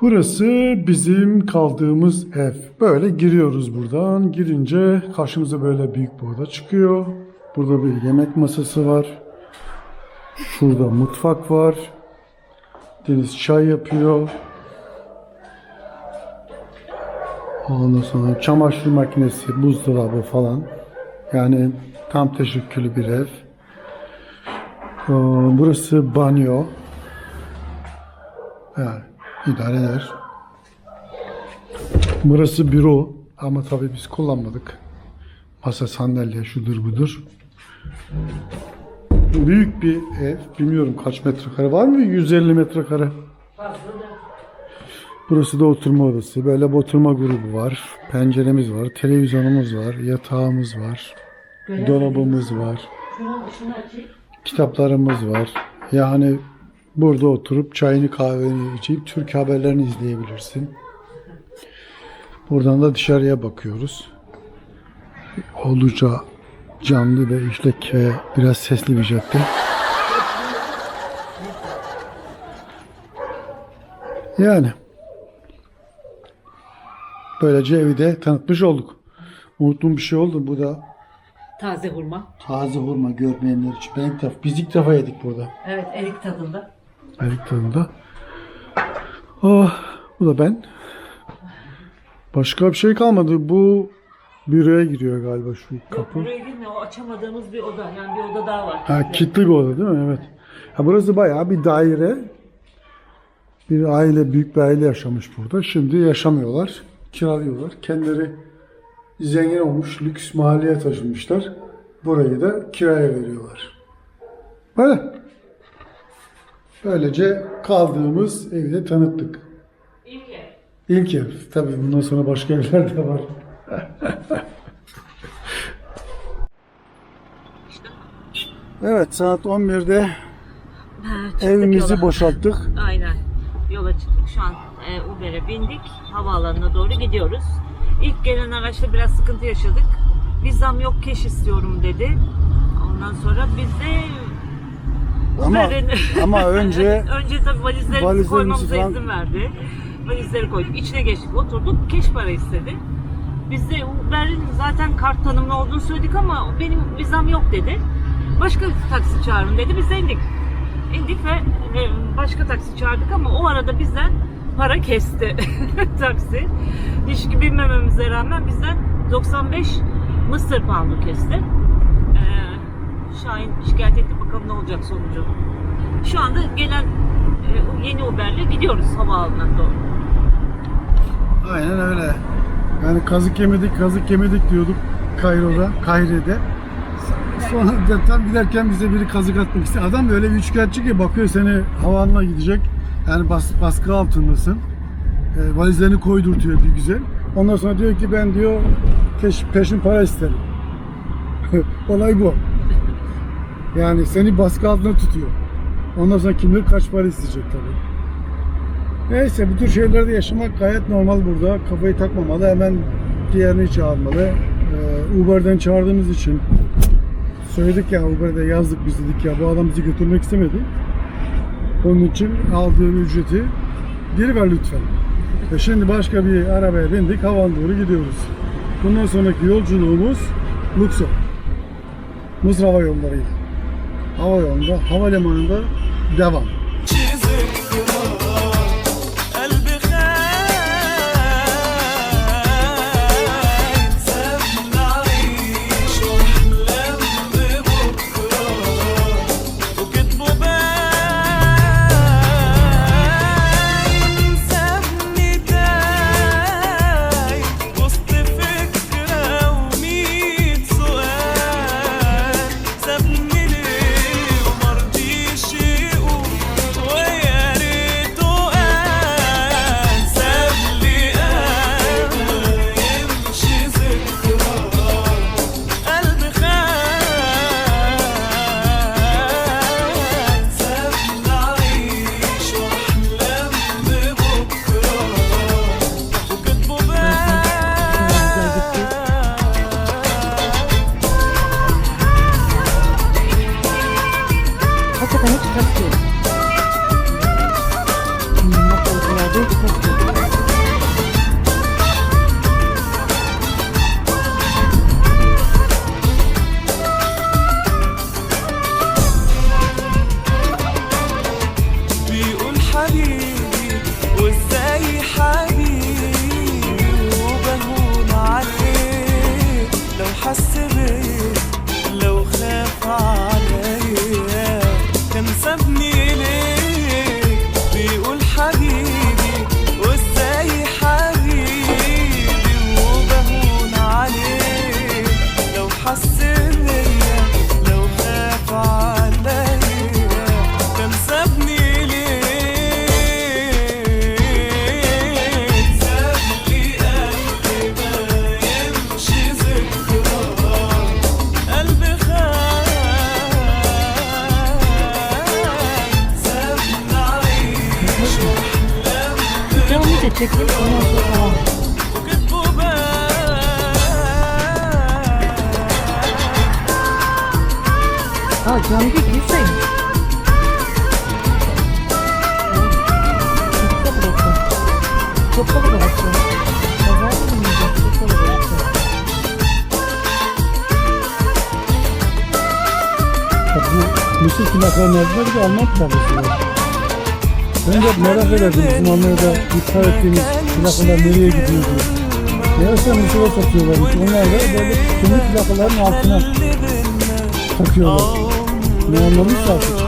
Burası bizim kaldığımız ev. Böyle giriyoruz buradan. Girince karşımıza böyle büyük bir oda çıkıyor. Burada bir yemek masası var. Şurada mutfak var. Deniz çay yapıyor. Ondan sonra çamaşır makinesi, buzdolabı falan. Yani tam teşekküllü bir ev. Ee, Burası banyo. Yani idare eder. Burası büro ama tabii biz kullanmadık. Masa, sandalye, şudur budur. Büyük bir ev. Bilmiyorum kaç metrekare var mı? 150 metrekare. Burası da oturma odası. Böyle bir oturma grubu var. Penceremiz var. Televizyonumuz var. Yatağımız var. Dolabımız var. Kitaplarımız var. Yani burada oturup çayını kahveni içip Türk haberlerini izleyebilirsin. Buradan da dışarıya bakıyoruz. Oldukça canlı ve işlek ve biraz sesli bir cadde. Yani böylece evi de tanıtmış olduk. Unuttuğum bir şey oldu. Bu da Taze hurma. taze hurma görmeyenler için. Ben ilk defa, biz ilk defa yedik burada. Evet erik tadında. Erik tadında. Oh, bu da ben. Başka bir şey kalmadı. Bu büroya giriyor galiba şu kapı. Buraya mi? O açamadığımız bir oda. Yani bir oda daha var. Ha, kilitli bir oda değil mi? Evet. Ha, burası bayağı bir daire. Bir aile, büyük bir aile yaşamış burada. Şimdi yaşamıyorlar. Kiralıyorlar. Kendileri zengin olmuş, lüks mahalleye taşınmışlar. Burayı da kiraya veriyorlar. Böyle. Böylece kaldığımız evi de tanıttık. İyi ki. İlk ev. Tabii bundan sonra başka evler de var. evet saat 11'de evimizi boşalttık. Aynen. Yola çıktık. Şu an e, Uber'e bindik. Havaalanına doğru gidiyoruz. İlk gelen araçta biraz sıkıntı yaşadık. Vizam yok keş istiyorum dedi. Ondan sonra biz de Ama ama önce önce tabii valizlerimizi Valizlerimizi koymamıza falan- izin verdi. Valizleri koyduk. İçine geçtik. Oturduk. Keş para istedi. Biz de Uber'in zaten kart tanımlı olduğunu söyledik ama benim vizam yok dedi. Başka bir taksi çağırın dedi. Biz de indik. İndik ve ve başka taksi çağırdık ama o arada bizden para kesti taksi. Hiç bilmememize rağmen bizden 95 Mısır poundu kesti. Şahin şikayet etti bakalım ne olacak sonucu. Şu anda gelen yeni Uber'le gidiyoruz havaalanına doğru. aynen öyle. Yani kazık yemedik, kazık yemedik diyorduk Kairo'da, Kahire'de. Sonra tam giderken bize biri kazık atmak istiyor. Adam böyle bir üçkağıtçı ki bakıyor seni havaalanına gidecek. Yani bas, baskı altındasın. E, valizlerini koydurtuyor bir güzel. Ondan sonra diyor ki ben diyor peş, peşin para isterim. Olay bu. Yani seni baskı altında tutuyor. Ondan sonra kim bilir kaç para isteyecek tabii. Neyse bu tür şeylerde yaşamak gayet normal burada. Kafayı takmamalı. Hemen diğerini çağırmalı. Ee, Uber'den çağırdığımız için söyledik ya Uber'de yazdık biz dedik ya bu adam bizi götürmek istemedi. Onun için aldığın ücreti geri ver lütfen. Ve şimdi başka bir arabaya bindik. Havan doğru gidiyoruz. Bundan sonraki yolculuğumuz Luxor. Mısır Hava Yolları'yla. Hava yolunda, havalimanında devam. şey çekeyim ondan sonra. Ha camide girseyim. Çok da bıraktım. Çok da bıraktım. Bu Mısır plaklarının adına bir de Alman plakası var. Ben de merak ederdim bizim Almanya'da ithal ettiğimiz plakalar nereye gidiyor diye. Meğerse Mısır'a satıyorlarmış. Onlar da böyle tüm plakaların altına takıyorlar. Ne anlamışsa artık.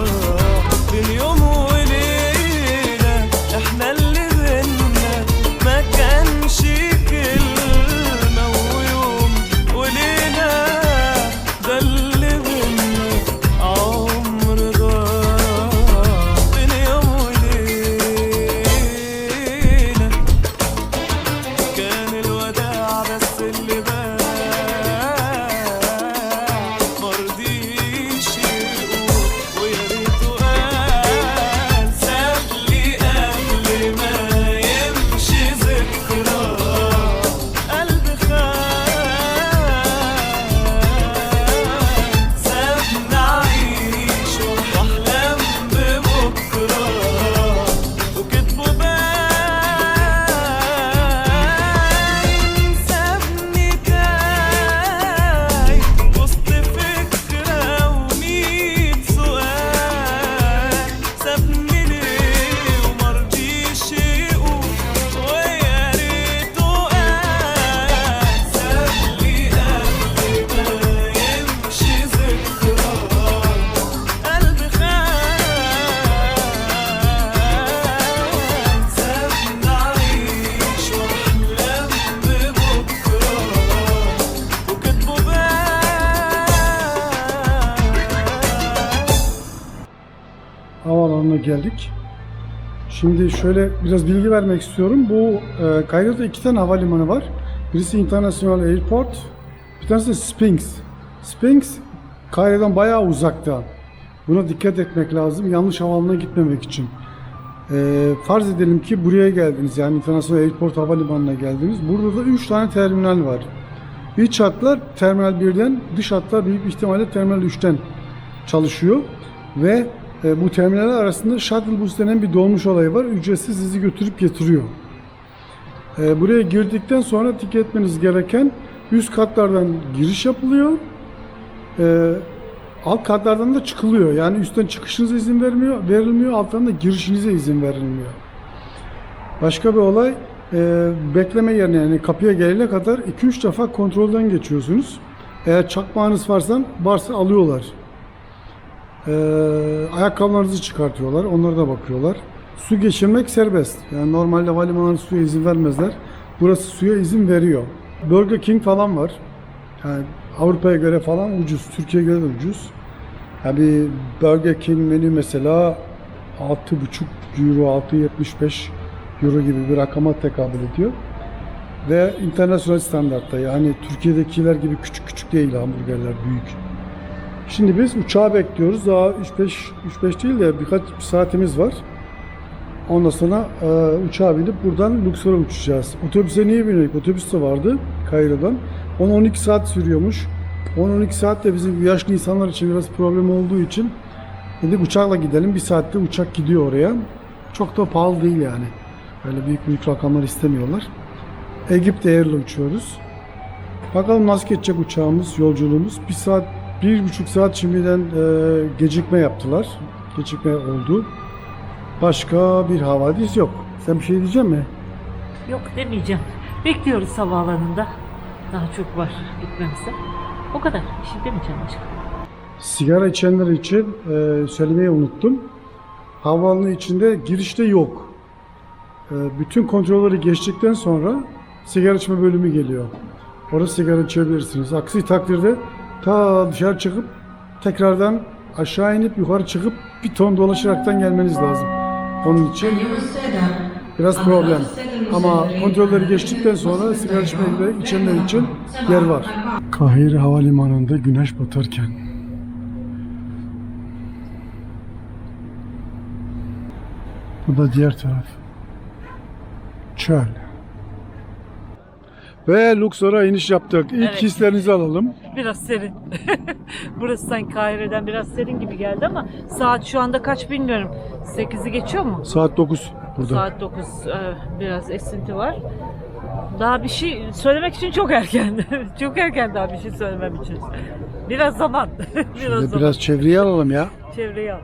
Şöyle biraz bilgi vermek istiyorum. Bu e, Kairo'da iki tane havalimanı var. Birisi International Airport, bir tanesi de Sphinx. Sphinx Kairo'dan bayağı uzakta. Buna dikkat etmek lazım yanlış havaalanına gitmemek için. E, farz edelim ki buraya geldiniz yani International Airport havalimanına geldiniz. Burada da 3 tane terminal var. İç hatlar Terminal 1'den, dış hatlar büyük ihtimalle Terminal 3'ten çalışıyor ve e, bu terminaller arasında shuttle bus denen bir dolmuş olayı var. Ücretsiz sizi götürüp getiriyor. E, buraya girdikten sonra dikkat etmeniz gereken üst katlardan giriş yapılıyor. E, alt katlardan da çıkılıyor. Yani üstten çıkışınıza izin vermiyor, verilmiyor. Alttan da girişinize izin verilmiyor. Başka bir olay e, bekleme yerine yani kapıya gelene kadar 2-3 defa kontrolden geçiyorsunuz. Eğer çakmağınız varsa, varsa alıyorlar. E, ayakkabılarınızı çıkartıyorlar. Onlara da bakıyorlar. Su geçirmek serbest. Yani normalde havalimanları suya izin vermezler. Burası suya izin veriyor. Burger King falan var. Yani Avrupa'ya göre falan ucuz. Türkiye'ye göre de ucuz. Yani bir Burger King menü mesela 6,5 euro, 6.75 euro gibi bir rakama tekabül ediyor. Ve internasyonel standartta yani Türkiye'dekiler gibi küçük küçük değil hamburgerler büyük. Şimdi biz uçağı bekliyoruz. Daha 3-5 3-5 değil de birkaç bir saatimiz var. Ondan sonra e, uçağa binip buradan Luxor'a uçacağız. Otobüse niye bindik? Otobüs de vardı Kairo'dan. 10-12 saat sürüyormuş. 10-12 saat de bizim yaşlı insanlar için biraz problem olduğu için dedik uçakla gidelim. Bir saatte uçak gidiyor oraya. Çok da pahalı değil yani. Öyle büyük büyük rakamlar istemiyorlar. Egypt Air'le uçuyoruz. Bakalım nasıl geçecek uçağımız, yolculuğumuz. Bir saat, bir buçuk saat şimdiden e, gecikme yaptılar. Gecikme oldu. Başka bir havadis yok. Sen bir şey diyecek mi? Yok demeyeceğim. Bekliyoruz havaalanında. Daha çok var gitmemize. O kadar. Bir şey demeyeceğim başka. Sigara içenler için e, söylemeyi unuttum. Havaalanı içinde girişte yok. E, bütün kontrolleri geçtikten sonra sigara içme bölümü geliyor. Orada sigara içebilirsiniz. Aksi takdirde ta dışarı çıkıp tekrardan aşağı inip yukarı çıkıp bir ton dolaşaraktan gelmeniz lazım. Onun için biraz problem. Ama kontrolleri geçtikten sonra sigara içmeyi içenler için yer var. Kahire Havalimanı'nda güneş batarken Bu da diğer taraf. Çöl. Ve Luxor'a iniş yaptık. İlk Evet. hislerinizi alalım. Biraz serin. Burası sanki Kahire'den biraz serin gibi geldi ama saat şu anda kaç bilmiyorum. 8'i geçiyor mu? Saat 9 burada. Saat 9. Ee, biraz esinti var. Daha bir şey söylemek için çok erken. çok erken daha bir şey söylemem için. Biraz zaman. biraz zaman. biraz çevreyi alalım ya. Çevreyi al.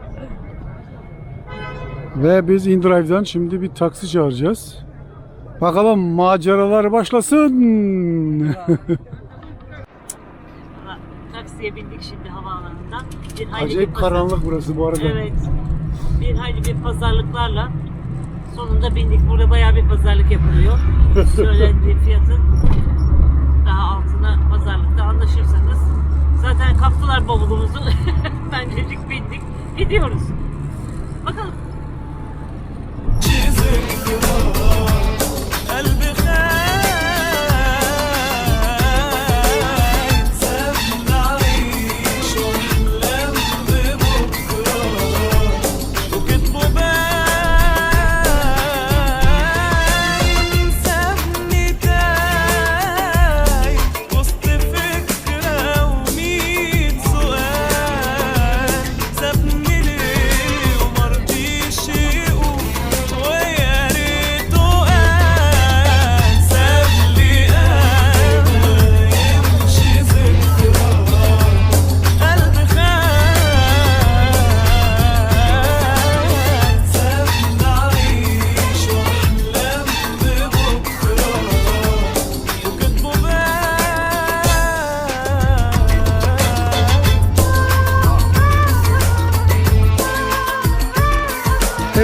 Ve biz InDrive'dan şimdi bir taksi çağıracağız. Bakalım maceralar başlasın. Taksiye bindik şimdi havaalanından. Bir hayli bir Acayip pazar- karanlık burası bu arada. Evet. Bir hayli bir pazarlıklarla sonunda bindik. Burada bayağı bir pazarlık yapılıyor. Söylendiği fiyatın daha altına pazarlıkta anlaşırsanız. Zaten kaptılar bavulumuzu. Bencecik bindik. Gidiyoruz. Bakalım.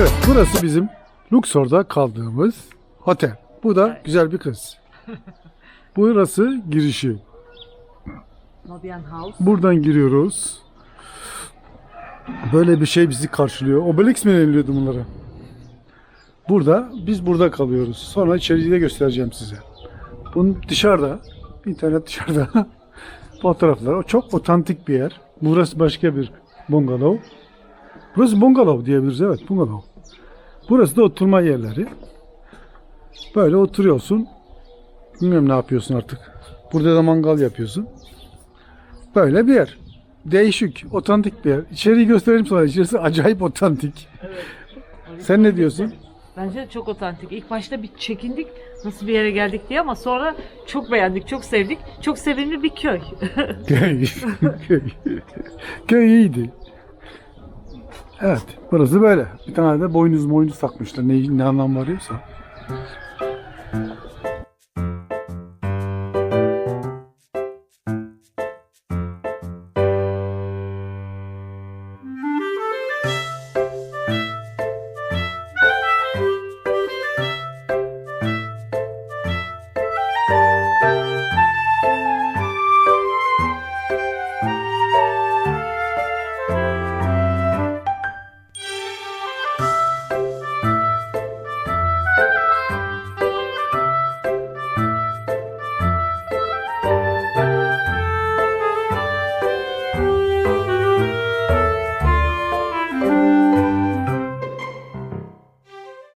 Evet burası bizim Luxor'da kaldığımız otel. Bu da güzel bir kız. Burası girişi. Buradan giriyoruz. Böyle bir şey bizi karşılıyor. Obelix mi deniliyordu bunlara? Burada, biz burada kalıyoruz. Sonra içeriği de göstereceğim size. Bunun dışarıda, internet dışarıda fotoğraflar. O çok otantik bir yer. Burası başka bir bungalov. Burası bungalov diyebiliriz. Evet, bungalov. Burası da oturma yerleri. Böyle oturuyorsun. Bilmiyorum ne yapıyorsun artık. Burada da mangal yapıyorsun. Böyle bir yer. Değişik, otantik bir yer. İçeriği göstereyim sana. İçerisi acayip otantik. Sen ne diyorsun? Bence de çok otantik. İlk başta bir çekindik nasıl bir yere geldik diye ama sonra çok beğendik, çok sevdik. Çok sevimli bir köy. Köy. Köy. Köy iyiydi. Evet, burası böyle. Bir tane de boynuz boynuz takmışlar. Ne, ne anlam varıyorsa.